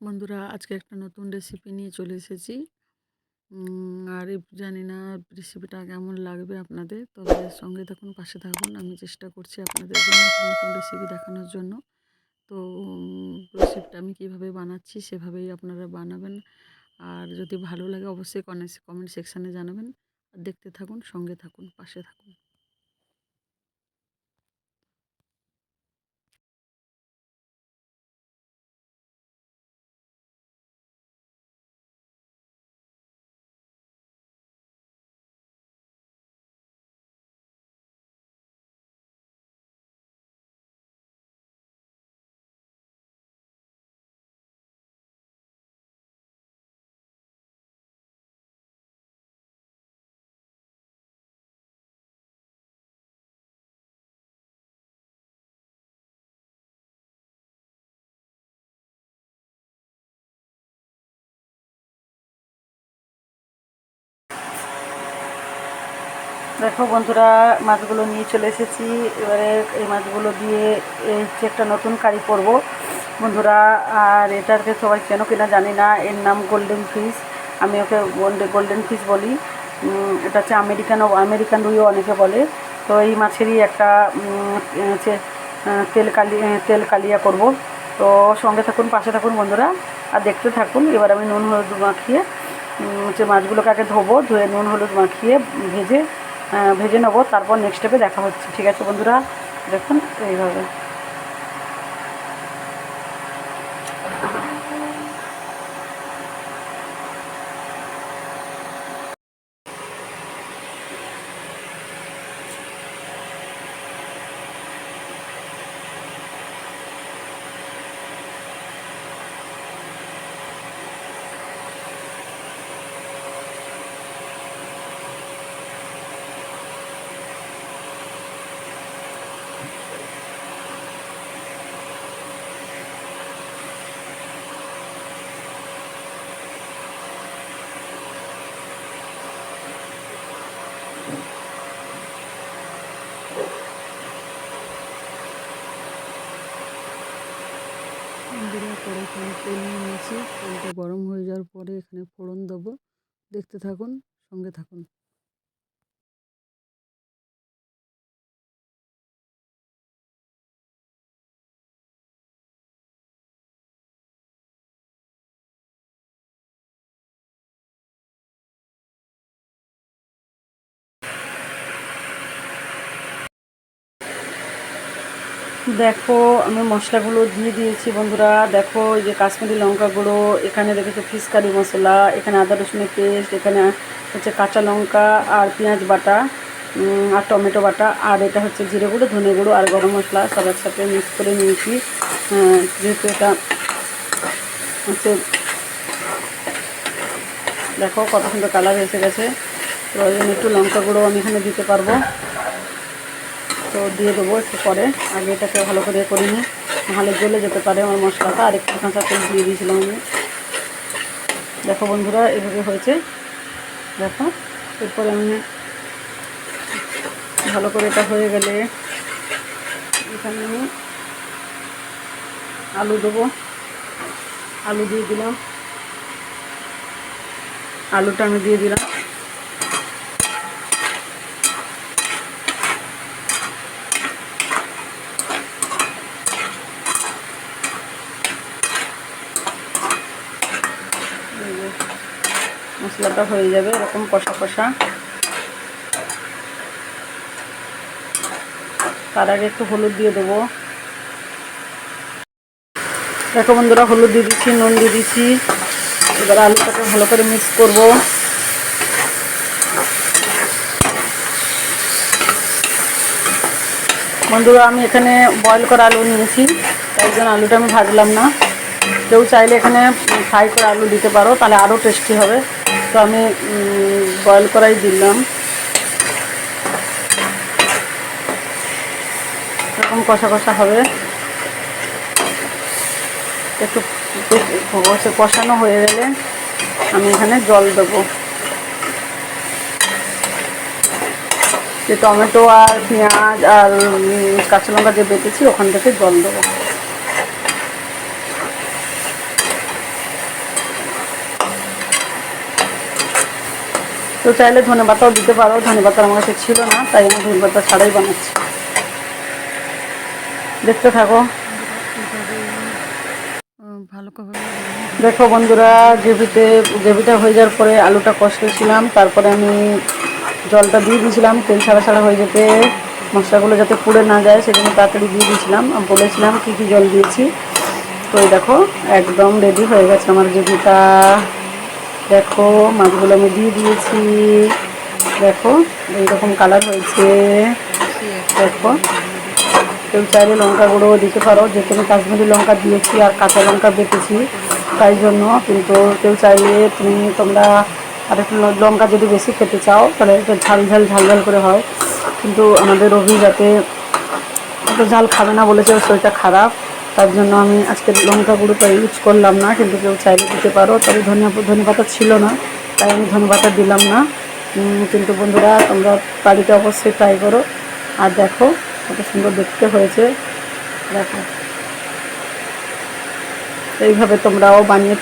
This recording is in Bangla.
বন্ধুরা, আজকে একটা নতুন রেসিপি নিয়ে চলে এসেছি। আর জানি না রেসিপিটা কেমন লাগবে আপনাদের, তবে সঙ্গে থাকুন, পাশে থাকুন। আমি চেষ্টা করছি আপনাদের জন্য নতুন রেসিপি দেখানোর জন্য। তো রেসিপিটা আমি কীভাবে বানাচ্ছি সেভাবেই আপনারা বানাবেন। আর যদি ভালো লাগে, অবশ্যই কমেন্ট সেকশানে জানাবেন। আর দেখতে থাকুন, সঙ্গে থাকুন, পাশে থাকুন। দেখো বন্ধুরা, মাছগুলো নিয়ে চলে এসেছি। এবারে এই মাছগুলো দিয়ে এই হচ্ছে একটা নতুন কারি করব। বন্ধুরা, আর এটাকে সবাই চেনো কিনা জানি না, এর নাম গোল্ডেন ফিশ আমি ওকে গোল্ডেন ফিশ বলি। এটা হচ্ছে আমেরিকান আমেরিকান রুইও অনেকে বলে। তো এই মাছেরই একটা হচ্ছে তেল কালি, তেল কালিয়া করব। তো সঙ্গে থাকুন, পাশে থাকুন বন্ধুরা, আর দেখতে থাকুন। এবার আমি নুন, হলুদ মাখিয়ে হচ্ছে মাছগুলোকে আগে ধোবো, ধুয়ে নুন, হলুদ মাখিয়ে, ভেজে ভেজে নেব তারপর নেক্সট স্টেপে দেখা হচ্ছে। ঠিক আছে বন্ধুরা? দেখুন এইভাবে। বন্ধুরা পরে এখানে তেল নিয়ে নিয়েছি। তেলটা গরম হয়ে যাওয়ার পরে এখানে ফোড়ন দেবো। দেখতে থাকুন, সঙ্গে থাকুন। দেখো, আমি মশলাগুলো দিয়ে দিয়েছি বন্ধুরা। দেখো, এই যে কাশ্মীরি লঙ্কা গুঁড়ো এখানে দেখেছ ফিশ কারি মশলা, এখানে আদা রসুনের পেস্ট, এখানে হচ্ছে কাঁচা লঙ্কা আর পেঁয়াজ বাটা আর টমেটো বাটা, আর এটা হচ্ছে জিরে গুঁড়ো, ধনে গুঁড়ো আর গরম মশলা সব একসাথে মিক্স করে নিয়েছি। যেহেতু এটা হচ্ছে দেখো কত সুন্দর কালার এসে গেছে। তো একটু লঙ্কা গুঁড়ো আমি এখানে দিতে পারব। তো দিয়ে দেবো একটু পরে। আগে এটাকে ভালো করে করে নিই নাহলে জ্বলে যেতে পারে আমার মশলাটা। আর একটু কাঁচা তেল দিয়ে দিয়েছিলাম আমি। দেখো বন্ধুরা, এভাবে হয়েছে। দেখো, এরপরে আমি ভালো করে এটা হয়ে গেলে এখানে আমি আলু দেবো। আলু দিয়ে দিলাম। আলুটা আমি দিয়ে দিলাম এই যে মশলাটা হয়ে যাবে, এরকম কষা কষা। তার আগে একটু হলুদ দিয়ে দেবো। দেখো বন্ধুরা, হলুদ দিয়ে দিচ্ছি, নুন দিয়ে দিচ্ছি। এবার আলুটাকে ভালো করে মিক্স করব। বন্ধুরা, আমি এখানে বয়েল করা আলু নিয়েছি। তাই জন্য আলুটা আমি ভাজলাম না। কেউ চাইলে এখানে ফ্রাই করে আলু দিতে পারো, তাহলে আরও টেস্টি হবে। তো আমি বয়েল করাই দিলাম। এরকম কষা কষা হবে। একটু কষে কষানো হয়ে গেলে আমি এখানে জল দেবো। যে টমেটো আর পেঁয়াজ আর কাঁচা লঙ্কা যে বেটেছি, ওখান থেকে জল দেবো। তো চাইলে ধনে পাতাও দিতে পারো। ধনে পাতা আমার কাছে ছিল না, তাই আমি ধনে পাতা ছাড়াই বানাচ্ছি। দেখতে থাকো। ভালো দেখো বন্ধুরা, গ্রেভিতে, গ্রেভিটা হয়ে যাওয়ার পরে আলুটা কষতেছিলাম তারপরে আমি জলটা দিয়ে দিয়েছিলাম, তেল ছাড়া ছাড়া হয়ে যেতে, মশলাগুলো যাতে পুড়ে না যায়, সেজন্য তাড়াতাড়ি দিয়ে দিয়েছিলাম। বলেছিলাম কী কী জল দিয়েছি। তো দেখো, একদম রেডি হয়ে গেছে আমার গ্রেভিটা। দেখো, মাছগুলো আমি দিয়ে দিয়েছি। দেখো, এইরকম কালার হয়েছে। দেখো, কেউ চাইলে লঙ্কা গুঁড়ো দিতে পারো। যে আমি কাশ্মীরি লঙ্কা দিয়েছি আর কাঁচা লঙ্কা বেটেছি তাই জন্য। কিন্তু কেউ চাইলে তুমি তোমরা আর একটু লঙ্কা যদি বেশি খেতে চাও, তাহলে একটু ঝাল ঝাল ঝাল ঝাল করে হয়। কিন্তু আমাদের অভিজাতে এত ঝাল খাবে না বলেছে শরীরটা খারাপ। তার জন্য আমি আজকে লঙ্কা গুঁড়োটা ইউজ করলাম না, কিন্তু কেউ চাইলে দিতে পারো। তবে ধনিয়া ধনে পাতা ছিল না, তাই আমি ধনে পাতা দিলাম না। কিন্তু বন্ধুরা, তোমরা বাড়িতে অবশ্যই ট্রাই করো। আর দেখো, কত সুন্দর দেখতে হয়েছে। দেখো। এইভাবে তোমরাও বানিয়ে